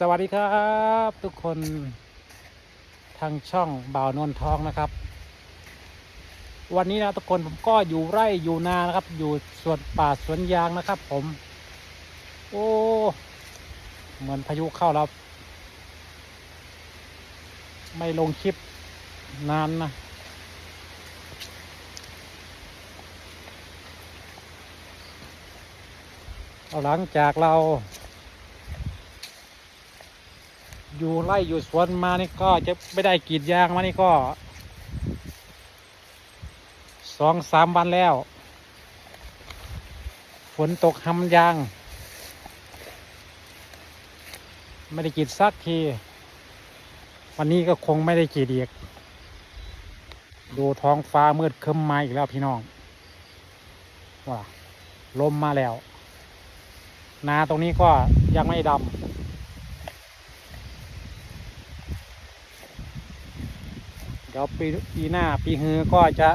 สวัสดีครับทุกคนทางช่องบ่าวนนทองนะครับ วันนี้นะทุกคนผมก็อยู่ไร่อยู่นานะครับ อยู่สวนป่าสวนยางนะครับ ผม โอ้เหมือนพายุเข้าแล้ว ไม่ลงคลิปนานนะเอาหลังจากเรา อยู่ไร่อยู่สวนมานี่ก็จะไม่ได้กรีดยางมานี่ก็สองสามวันแล้ว ฝนตกหำยาง ไม่ได้กรีดสักที วันนี้ก็คงไม่ได้กรีดอีกดูท้องฟ้ามืดคึ้มมาอีกแล้วพี่น้องว่าลมมาแล้ว นาตรงนี้ก็ยังไม่ดำ ดี๋ยวปีปีหน้าปีฮือก็จะ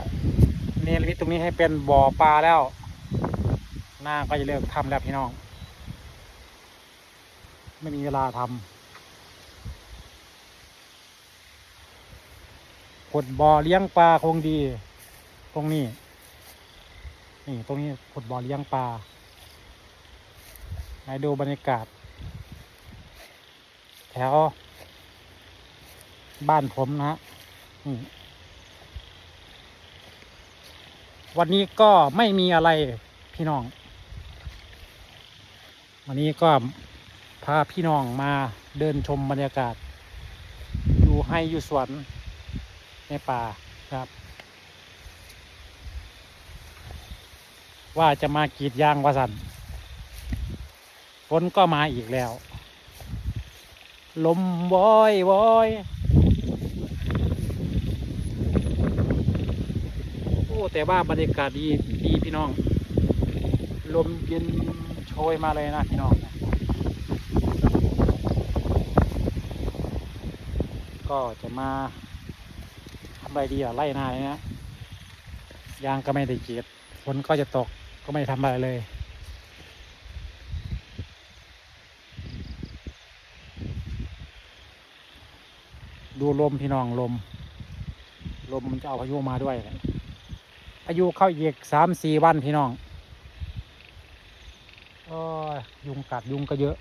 เนรมิตตรงนี้ให้เป็นบ่อปลาแล้ว หน้าก็จะเลิกทำแล้วพี่น้อง ไม่มีเวลาทำขุดบ่อเลี้ยงปลาคงดี ตรงนี้ นี่ตรงนี้ขุดบ่อเลี้ยงปลาให้ดูบรรยากาศ แถวบ้านผมนะฮะ วันนี้ก็ไม่มีอะไรพี่น้อง วันนี้ก็พาพี่น้องมาเดินชมบรรยากาศ อยู่ให้อยู่สวนในป่าครับ ว่าจะมากรีดยางวาสันฝนก็มาอีกแล้ว ลมวอยวอย โอ้ แต่ว่าบรรยากาศดีดีพี่น้อง ลมเย็นโชยมาเลยนะพี่น้อง ก็จะมาทำไรดีอะไล่นาเลยนะยางก็ไม่ได้เกียดฝนก็จะตกก็ไม่ทำอะไรเลยดูลมพี่น้องลม ลมมันจะเอาพายุมาด้วยแหละ พายุเข้าอีกสามสี่วันพี่น้องโอ้ยยุงกัดยุงก็เยอะ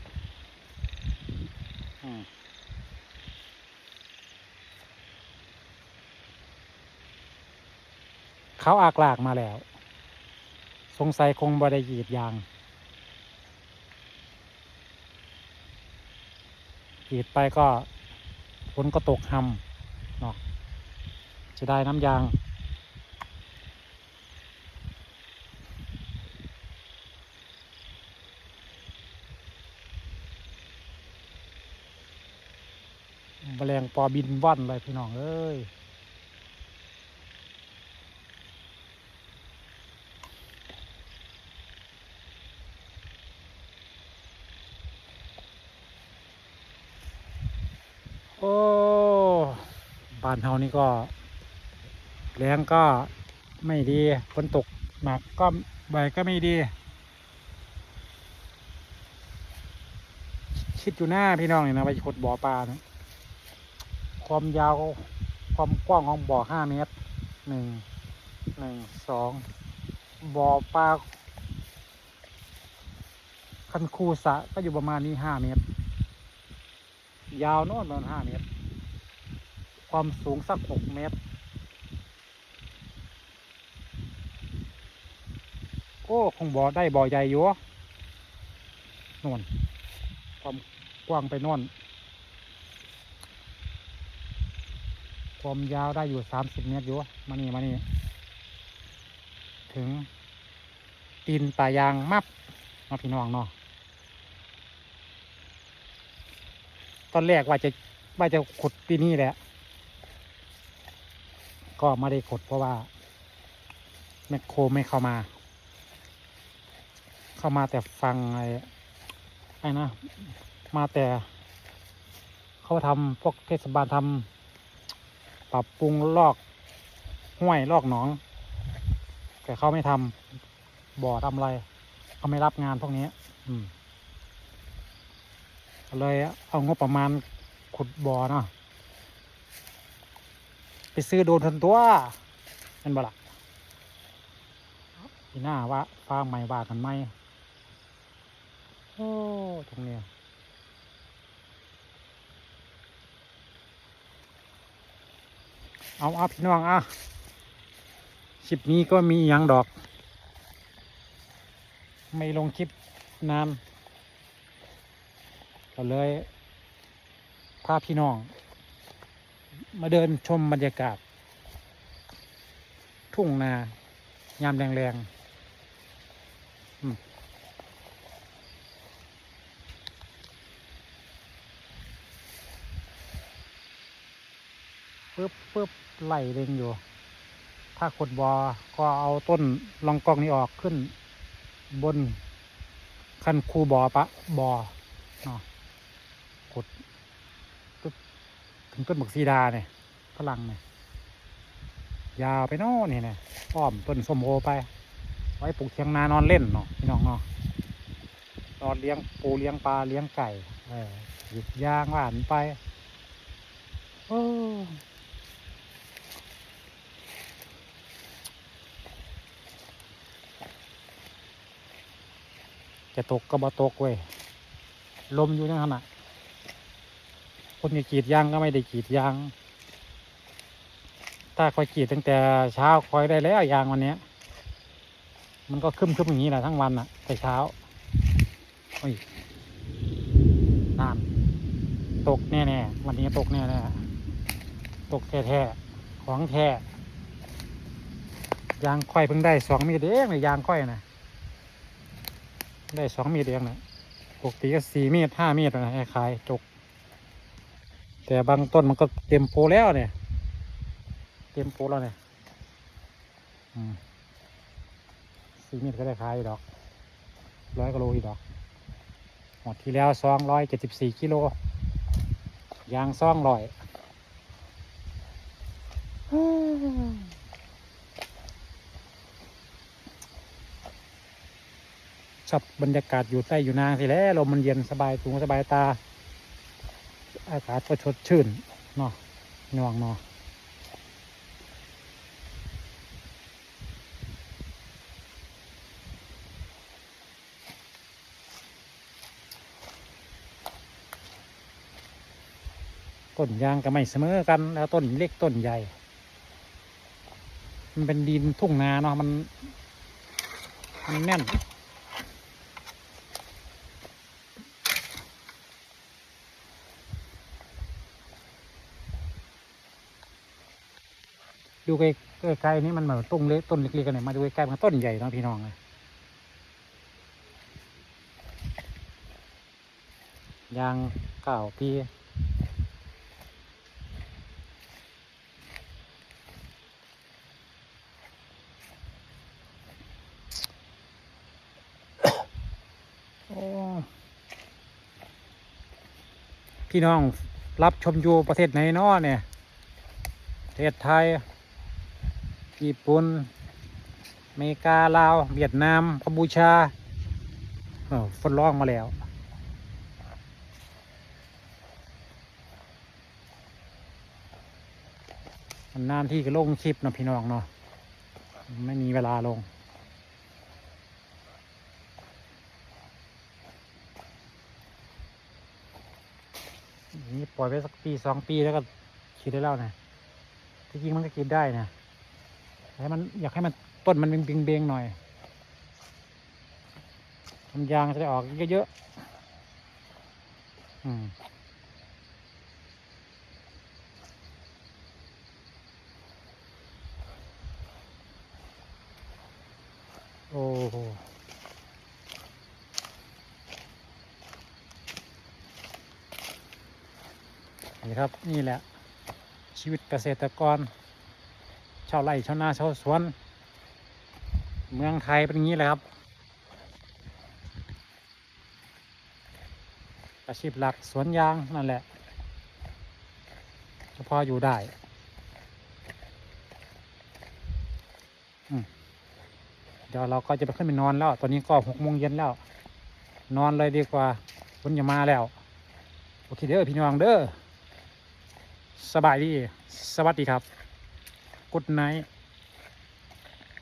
อเขาอากลากมาแล้ว สงสัยคงบไดกรีดยางกรีดไปก็ฝนก็ตกหำเนาะจะได้น้ำยาง มลงปอบินว่อนเลยพี่น้องเอ้ยโอ้บ้านเฮานี่ก็แรงก็ไม่ดีฝนตกหนักก็ใบก็ไม่ดี คิดอยู่หน้าพี่น้องเนี่ยนะไปขุดบ่อปลานะ ความยาวความกว้างของบ่อห้าเมตรหนึ่งหนึ่งสองบ่อปลาคันคูสะก็อยู่ประมาณนี้ห้าเมตร ยาวโน่นประมาณห้าเมตร ความสูงสักหกเมตร โอ้คงบ่อได้บ่อใหญ่อยู่นู่นความกว้างไปน่น ความยาวได้อยู่สามสิบเมตรอยู่มานี่มานี่ถึง ตีนป่ายางมับมาพี่น้องเนาะตอนแรกว่าจะว่าจะขุดที่นี่แหละ ก็ไม่ได้ขุดเพราะว่าแมคโครไม่เข้ามา เข้ามาแต่ฟังไอ้ไอ้นะ มาแต่ เขาทำพวกเทศบาลทำ ปรับปรุงลอกห้วยลอกหนอง แต่เขาไม่ทำบ่อทำอะไรเขาไม่รับงานพวกนี้อืมเลยเอางบประมาณขุดบ่อเนาะไปซื้อโดนทันตัวเห็นบล่ะทีหน้าว่าฟ้าใหม่ว่ากันไหมโอ้ตรงเนี้ย เอาเอาพี่น้องอะคลิปนี้ก็มีอย่างดอก ไม่ลงคลิปนานก็เลยพาพี่น้อง มาเดินชมบรรยากาศ ทุ่งนายามแรงๆ ปึ๊บปึ๊บไล่เร่งอยู่ ถ้าขดบอก็เอาต้นลองกองนี้ออกขึ้น บนคันคูบอปะบอเนาะกดปึ๊บถึงต้นบักซีดาเนี่ยฝรั่งเนี่ยยาวไปน่นนี่เนี่ยอ้อมต้นส้มโอไป ไว้ปลูกเทียงนานอนเล่นเนาะพี่น้องเนาะนอนเลี้ยงปูเลี้ยงปลาเลี้ยงไก่ เออหยิบยางหวานไป โอ้ จะตกก็บ่ตกเว้ยลมอยู่นั่นขนาดคนจะกรีดยางก็ไม่ได้กรีดยาง ถ้าคอยกรีดตั้งแต่เช้าคอยได้แล้วยางวันเนี้ยมันก็คึมคึมอย่างนี้แหละทั้งวันอะแต่เช้าโอ้ยน้ำตกแน่ๆวันนี้ตกแน่ๆตกแท้ๆของแท้ยางค่อยเพิ่งได้สองมีดเองเลยยางค่อยนะ ได้สองเมีดเองนะปกติก็สี่เมตรห้าเมตรนะให้ขายจก แต่บางต้นมันก็เต็มโปรแล้วเนี่ย เต็มโปรแล้วเนี่ยสี่เมตรก็ได้ขายอยู่ดอกร้อยกิโลอีกดอก หมดที่แล้วสองร้อยเจ็ดสิบสี่กิโลยางสองร้อย ชอบบรรยากาศอยู่ใต้อยู่นางสิแล้วลมมันเย็นสบายตูงสบายตา อากาศก็ชดชื่นเนาะน่วงเนาะต้นยางก็ไม่เสมอกันแล้วต้นเล็กต้นใหญ่ มันเป็นดินทุ่งนาเนาะมัน มันแน่น ดูใกล้ใกล้ๆนี่มันเหมือนต้นเล็กต้นเล็กๆกันเนี่ยมาดูใกล้ๆมันต้นใหญ่เนาะพี่น้องเลยยางเก่าปีโอ้พี่น้องรับชมอยู่ประเทศไหนนาะเนี่ยประเทศไทย ญี่ปุ่นอเมริกาลาวเวียดนามกัมพูชาเออฝนร้องมาแล้วนานที่ก็ลงคลิปนะพี่น้องเนาะไม่มีเวลาลง นี่ปล่อยไปสักปีสองปีแล้วก็คิดได้แล้วนะที่จริงมันก็กินได้นะ ให้มันอยากให้มันต้นมันเบงเบงๆหน่อยมันยางจะได้ออกเยอะๆอืมโอ้โหนี่ครับ นี่แหละ ชีวิตเกษตรกร ชาวไร่ชาวนาชาวสวน เมืองไทยเป็นอย่างนี้แหละครับ อาชีพหลักสวนยางนั่นแหละเฉพาะอยู่ได้เดี๋ยวเราก็จะไปขึ้นไปนอนแล้ว ตอนนี้ก็หกโมงเย็นแล้ว นอนเลยดีกว่าฝนจะมาแล้ว โอเคเด้อพี่น้องเด้อ สบายดี สวัสดีครับ กดไนท์